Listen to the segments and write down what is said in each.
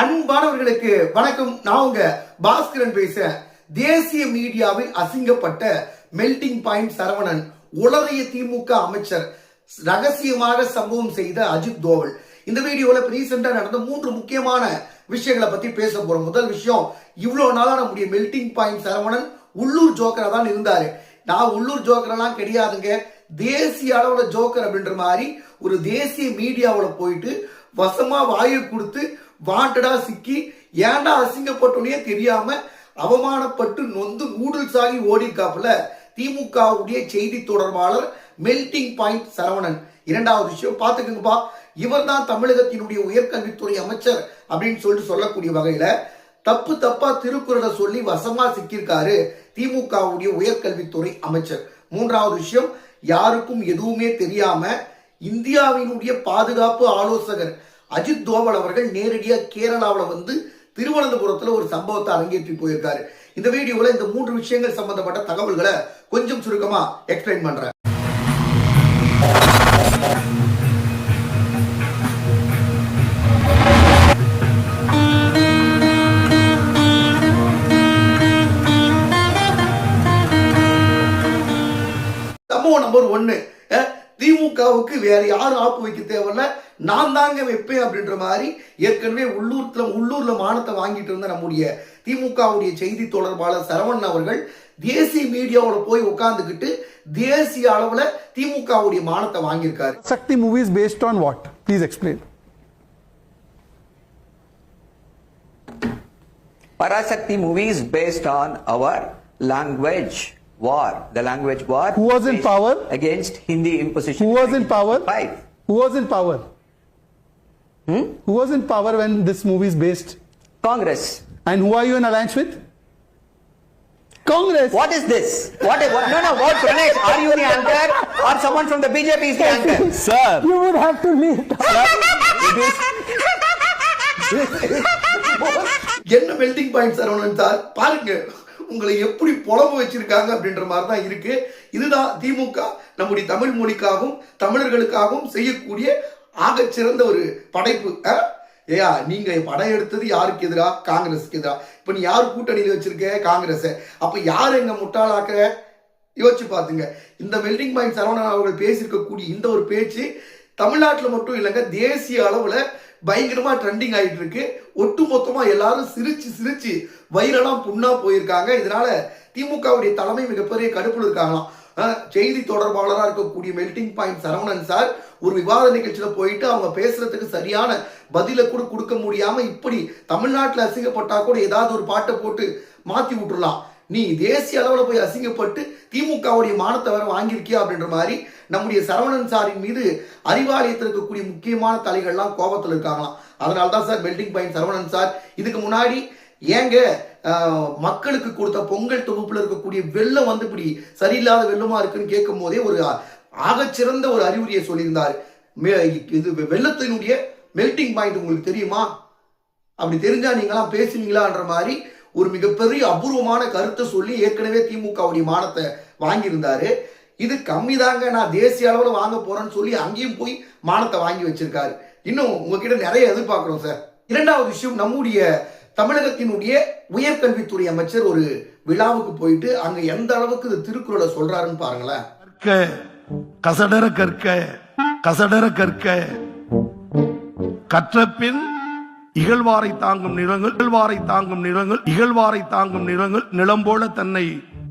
அன்பானவர்களுக்கு வணக்கம். நான் உங்க பாஸ்கரன் பேச தேசிய மீடியாவில் அசிங்கப்பட்ட மெல்டிங் பாயிண்ட் சரவணன் உளறிய திமுக அமைச்சர் ரகசியமாக சம்பவம் செய்த அஜித் தோவல். இந்த வீடியோல ரீசெண்டா நடந்த மூன்று முக்கியமான விஷயங்களை பத்தி பேச போறோம். முதல் விஷயம் இவ்வளவு நாளா நம்முடைய மெல்டிங் பாயிண்ட் சரவணன் உள்ளூர் ஜோக்கரா தான் இருந்தாரு. நான் உள்ளூர் ஜோக்கரெல்லாம் கிடையாதுங்க. தேசிய அளவுல ஜோக்கர் அப்படின்ற மாதிரி ஒரு தேசிய மீடியாவில் போயிட்டு வசமா வாயு கொடுத்து வாண்டடா சிக்கி ஏன்டா அசிங்கப்பட்டோன்னே தெரியாம அவமானப்பட்டு நொந்து நூடுல்ஸ் ஆகி ஓடிக்காப்புல திமுகவுடைய செய்தி தொடர்பாளர் மெல்டிங் பாயிண்ட் சரவணன். இரண்டாவது விஷயம் பாத்துக்கங்கப்பா இவர் தான் தமிழகத்தினுடைய உயர்கல்வித்துறை அமைச்சர் அப்படின்னு சொல்லிட்டு சொல்லக்கூடிய வகையில தப்பு தப்பா திருக்குறளை சொல்லி வசமா சிக்கியிருக்காரு திமுகவுடைய உயர்கல்வித்துறை அமைச்சர். மூன்றாவது விஷயம் யாருக்கும் எதுவுமே தெரியாம இந்தியாவினுடைய பாதுகாப்பு ஆலோசகர் அஜித் தோவல் அவர்கள் நேரடியா கேரளாவுல வந்து திருவனந்தபுரத்துல ஒரு சம்பவத்தை அரங்கேற்றி போயிருக்காரு. இந்த வீடியோல இந்த மூன்று விஷயங்கள் சம்பந்தப்பட்ட தகவல்களை கொஞ்சம் சுருக்கமா எக்ஸ்பிளைன் பண்றேன். சம்பவம் நம்பர் ஒன்னு. திமுகவுக்கு வேற யாரும் ஆப்பு வைக்க தேவையில்ல நான் தாங்க வைப்பேன் அப்படின்ற மாதிரி ஏற்கனவே உள்ளூர்ல உள்ளூர்ல மானத்தை வாங்கிட்டு இருந்த நம்முடைய திமுகவுடைய செய்தி தொடர்பாளர் சரவணன் அவர்கள் தேசிய மீடியாவோட போய் உட்கார்ந்துக்கிட்டு தேசிய அளவுல திமுகவுடைய மானத்தை வாங்கியிருக்காரு is based on what? Please explain. Parasakti movie is based on our language war. The language war. Who was in based power? Against Hindi imposition. Who was in power? Five. Who was in power? Hmm? Who was in power when this movie is based? Congress. And who are you in alliance with? Congress. What is this? What? is- what no, no. What, Pranesh? Are you the anchor or someone from the BJP is the anchor? Sir. You would have to leave. என்ன melting point Saravanan sir பாருங்க உங்களை எப்படி புலம்பு வச்சிருக்காங்க அப்படின்ற மாதிரி தான் இருக்கு. இதுதான் திமுக நம்முடைய தமிழ் மொழிக்காகவும் தமிழர்களுக்காகவும் செய்யக்கூடிய ஆகச்சிறந்த ஒரு படைப்பு. ஏயா நீங்க படம் எடுத்தது யாருக்கு எதிரா? காங்கிரஸுக்கு எதிரா? இப்ப நீ யார் கூட்டணியில் வச்சிருக்க? காங்கிரஸ. அப்ப யார் எங்க முட்டாளாக்குற? யோசிச்சு பாத்துங்க. இந்த வெல்டிங் பாயிண்ட் சரவணன் அவர்கள் பேசியிருக்கக்கூடிய இந்த ஒரு பேச்சு தமிழ்நாட்டில் மட்டும் இல்லைங்க தேசிய அளவில் பயங்கரமாக ட்ரெண்டிங் ஆகிட்டு இருக்கு. ஒட்டு மொத்தமாக எல்லாரும் சிரிச்சு சிரிச்சு வயிறெல்லாம் புண்ணாக போயிருக்காங்க. இதனால திமுகவுடைய தலைமை மிகப்பெரிய கடுப்பில் இருக்காங்களாம். செய்தி தொடர்பாளராக இருக்கக்கூடிய மெல்டிங் பாயிண்ட் சரவணன் சார் ஒரு விவாத நிகழ்ச்சியில் போயிட்டு அவங்க பேசுறதுக்கு சரியான பதிலை கூட கொடுக்க முடியாம இப்படி தமிழ்நாட்டில் அசிங்கப்பட்டா கூட ஏதாவது ஒரு பாட்டை போட்டு மாத்தி விட்டுடலாம் நீ தேசிய அளவில் போய் அசிங்கப்பட்டு திமுகவுடைய மானத்தை வேற வாங்கியிருக்கியா அப்படின்ற மாதிரி நம்முடைய சரவணன் சாரின் மீது அறிவாலயத்தில் இருக்கக்கூடிய முக்கியமான தலைகள்லாம் கோபத்தில் இருக்காங்களாம். அதனால தான் sir melting point Saravanan sir. இதுக்கு முன்னாடி ஏங்க மக்களுக்கு கொடுத்த பொங்கல் தொகுப்பில் இருக்கக்கூடிய வெள்ளம் வந்து இப்படி சரியில்லாத வெள்ளமா இருக்குன்னு கேட்கும் போதே ஒரு ஆகச்சிறந்த ஒரு அறிவுரையை சொல்லியிருந்தார். மே- இது வெள்ளத்தினுடைய மெல்டிங் பாயிண்ட் உங்களுக்கு தெரியுமா? அப்படி தெரிஞ்சா நீங்களாம் பேசுவீங்களான்ற மாதிரி ஒரு மிகப்பெரிய அபூர்வமான கருத்தை சொல்லி ஏற்கனவே திமுகவுடைய மானத்தை வாங்கியிருந்தாரு. இது கம்மி தாங்க நான் தேசிய அளவில் வாங்க போறேன்னு சொல்லி அங்கேயும் போய் மானத்தை வாங்கி வச்சிருக்காரு. இன்னும் உங்ககிட்ட நிறைய எதிர்பார்க்கிறோம் சார் இரண்டாவது விஷயம் நம்முடைய தமிழகத்தினுடைய உயர்கல்வித்துறை அமைச்சர் ஒரு விழாவுக்கு போயிட்டு அங்க எந்த அளவுக்கு இது திருக்குறளை சொல்றாருன்னு பாருங்களேன். கற்க கசடர கற்க கசடர கற்க. கற்றப்பின் இகழ்வாரை தாங்கும் நிலங்கள் இகழ்வாரை தாங்கும் நிலங்கள் இகழ்வாரை தாங்கும் நிலங்கள் நிலம் போல தன்னை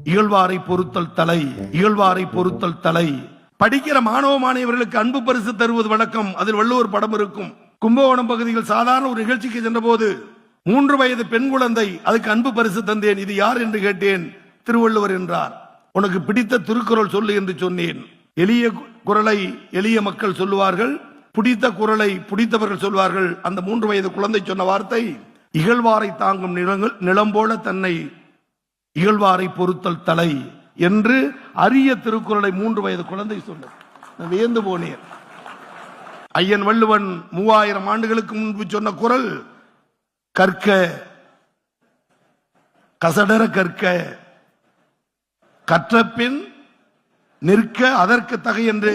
இகழ்வாரை பொறுத்தல் தலை இகழ்வாரை பொறுத்தல் தலை. படிக்கிற மாணவ மாணவர்களுக்கு அன்பு பரிசு தருவது வழக்கம். அதில் வள்ளுவர் படம் இருக்கும். கும்பகோணம் பகுதியில் சாதாரண ஒரு நிகழ்ச்சிக்கு சென்றபோது மூன்று வயது பெண் குழந்தை அதுக்கு அன்பு பரிசு தந்தேன். இது யார் என்று கேட்டேன். திருவள்ளுவர் என்றார். உனக்கு பிடித்த திருக்குறள் சொல்லு என்று சொன்னேன். எளிய குரலை எளிய மக்கள் சொல்லுவார்கள். பிடித்த குரலை பிடித்தவர்கள் சொல்வார்கள். அந்த மூன்று வயது குழந்தை சொன்ன வார்த்தை இகழ்வாரை தாங்கும் நிலங்கள் நிலம் போல தன்னை இகழ்வாரை பொறுத்தல் தலை என்று அரிய திருக்குறளை மூன்று வயது குழந்தை சொன்னது. வியந்து போனேன். ஐயன் வள்ளுவன் மூவாயிரம் ஆண்டுகளுக்கு முன்பு சொன்ன குரல் கற்க கசடர கற்க கற்றப்பின் நிற்க அதற்கு தகை என்று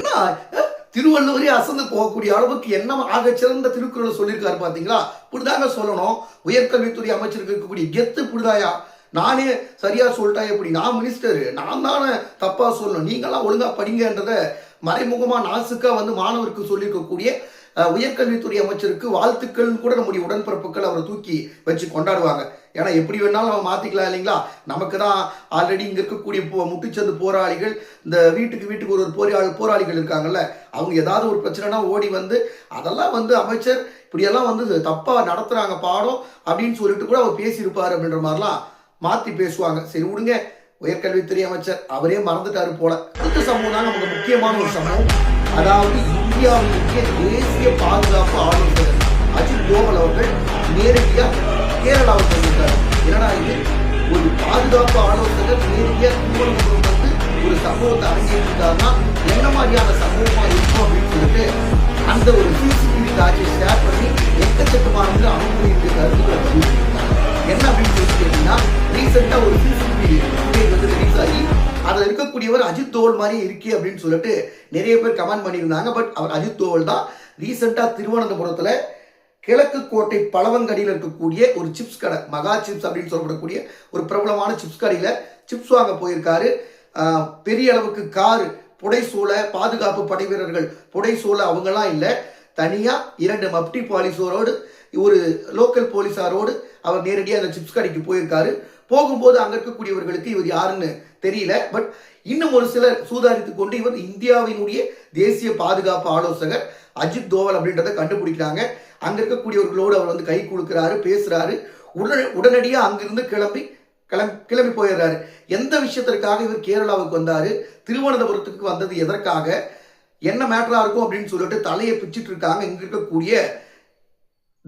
திருவள்ளுவரே அசந்து போகக்கூடிய அளவுக்கு என்ன அகசிறந்த திருக்குறள் சொல்லியிருக்காரு பாத்தீங்களா இப்படிதாங்க சொல்லணும். உயர்கல்வித்துறை அமைச்சருக்கு இருக்கக்கூடிய கெத்து இப்படிதாயா? நானே சரியா சொல்லிட்டேன் எப்படி? நான் மினிஸ்டர் நான் தானே தப்பா சொல்லணும். நீங்களாம் ஒழுங்கா படிங்கன்றத மறைமுகமா நாசுக்கா வந்து மாணவருக்கு சொல்லியிருக்கக்கூடிய உயர்கல்வித்துறை அமைச்சருக்கு வாழ்த்துக்கள் கூட நம்முடைய உடன்பிறப்புகள் அவரை தூக்கி வச்சு கொண்டாடுவாங்க. ஏன்னா எப்படி வேணாலும் நம்ம மாத்திக்கலாம் இல்லைங்களா? நமக்கு தான் ஆல்ரெடி இங்க இருக்கக்கூடிய போ- முட்டுச்சந்து போராளிகள் இந்த வீட்டுக்கு வீட்டுக்கு ஒரு ஒரு போராளி போராளிகள் இருக்காங்கல்ல அவங்க ஏதாவது ஒரு பிரச்சனைனா ஓடி வந்து அதெல்லாம் வந்து அமைச்சர் இப்படியெல்லாம் வந்து தப்பா நடத்துறாங்க பாடம் அப்படின்னு சொல்லிட்டு கூட அவர் பேசியிருப்பார் அப்படின்ற மாதிரிலாம் மாத்தி பேசுவாங்க. சரி விடுங்க. உயர்கல்வித்துறை அமைச்சர் அவரே மறந்துட்டாரு போல. அடுத்த சம்பவம் தான் நமக்கு முக்கியமான ஒரு சம்பவம் அதாவது இந்தியாவுடைய தேசிய பாதுகாப்பு ஆலோசகர் அஜித் தோவல் அவர்கள் நேரடியாக கேரளாவுக்கு வந்திருக்கார். ஏன்னா இது? ஒரு பாதுகாப்பு ஆலோசகர் நேரடியாக திருவனந்தபுரம் வந்து ஒரு சம்பவத்தை அரங்கேற்றிருக்காருன்னா என்ன மாதிரியான சம்பவமாக இருக்கும் அப்படின்னு சொல்லிட்டு அந்த ஒரு சிசிடிவி காட்சியை ஷேர் பண்ணி எக்கச்சக்கமானது அவங்களுடைய கருத்துக்களை என்ன அப்படின்னு சொல்லி கேட்டீங்கன்னா ரீசெண்டா ஒரு சிசிடிவி வந்து ரிலீஸ் ஆகி அதுல இருக்கக்கூடியவர் அஜித் தோவல் மாதிரி இருக்கே அப்படின்னு சொல்லிட்டு நிறைய பேர் கமெண்ட் பண்ணியிருந்தாங்க. பட் அவர் அஜித் தோவல் தான் ரீசெண்டா திருவனந்தபுரத்துல கிழக்கு கோட்டை பழவங்கடியில் இருக்கக்கூடிய ஒரு சிப்ஸ் கடை மகா சிப்ஸ் அப்படின்னு சொல்லப்படக்கூடிய ஒரு பிரபலமான சிப்ஸ் கடையில் சிப்ஸ் வாங்க போயிருக்காரு. பெரிய அளவுக்கு கார் புடைசூழ பாதுகாப்பு படை வீரர்கள் புடைசூழ அவங்கெல்லாம் இல்லை. தனியாக இரண்டு மப்டி பாலிசோரோடு ஒரு லோக்கல் போலீஸாரோடு அவர் நேரடியாக அந்த சிப்ஸ் கடைக்கு போயிருக்காரு. போகும்போது அங்க இருக்கக்கூடியவர்களுக்கு இவர் யாருன்னு தெரியல. பட் இன்னும் ஒரு சிலர் சூதாரித்து கொண்டு இவர் இந்தியாவினுடைய தேசிய பாதுகாப்பு ஆலோசகர் அஜித் தோவல் அப்படின்றத கண்டுபிடிக்கிறாங்க. அங்க இருக்கக்கூடியவர்களோடு அவர் வந்து கை கொடுக்கிறாரு பேசுறாரு. உடனே உடனடியாக அங்கிருந்து கிளம்பி கிளம் கிளம்பி போயிடுறாரு. எந்த விஷயத்திற்காக இவர் கேரளாவுக்கு வந்தாரு? திருவனந்தபுரத்துக்கு வந்தது எதற்காக? என்ன மேட்டராக இருக்கும் அப்படின்னு சொல்லிட்டு தலையை பிச்சிட்டு இருக்காங்க இங்க இருக்கக்கூடிய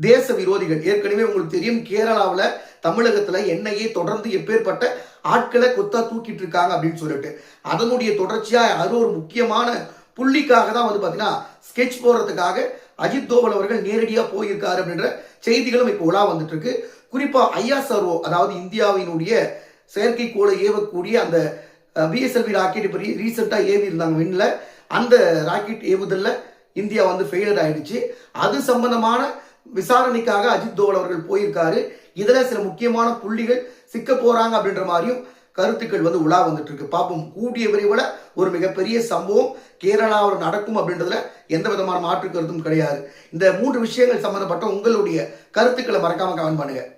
தேச விரோதிகள் ஏற்கனவே உங்களுக்கு தெரியும் கேரளாவில் தமிழகத்துல என்னையே தொடர்ந்து எப்பேற்பட்ட ஆட்களை கொத்தா தூக்கிட்டு இருக்காங்க அப்படின்னு சொல்லிட்டு. அதனுடைய தொடர்ச்சியா அது ஒரு முக்கியமான புள்ளிக்காக தான் வந்து பார்த்தீங்கன்னா ஸ்கெட்ச் போடுறதுக்காக அஜித் தோவல் அவர்கள் நேரடியாக போயிருக்காரு அப்படின்ற செய்திகளும் இப்போ உலா வந்துட்டு இருக்கு குறிப்பா ஐஎஸ்ஆர்ஓ அதாவது இந்தியாவினுடைய செயற்கைக்கோளை ஏவக்கூடிய அந்த பிஎஸ்எல்வி ராக்கெட் இப்போ ரீசெண்டாக ஏவி இருந்தாங்க விண்ணில். அந்த ராக்கெட் ஏவுதல்ல இந்தியா வந்து ஃபெயிலர் ஆயிடுச்சு. அது சம்பந்தமான விசாரணைக்காக அஜித் தோவல் அவர்கள் போயிருக்காரு. இதுல சில முக்கியமான புள்ளிகள் சிக்க போறாங்க அப்படின்ற மாதிரியும் கருத்துக்கள் வந்து உலா வந்துட்டு இருக்கு. பார்ப்போம். கூடிய விரைவில் ஒரு மிகப்பெரிய சம்பவம் கேரளாவில் நடக்கும் அப்படின்றதுல எந்த விதமான மாற்று கருத்தும் கிடையாது. இந்த மூன்று விஷயங்கள் சம்பந்தப்பட்ட உங்களுடைய கருத்துக்களை மறக்காம கமெண்ட் பண்ணுங்க.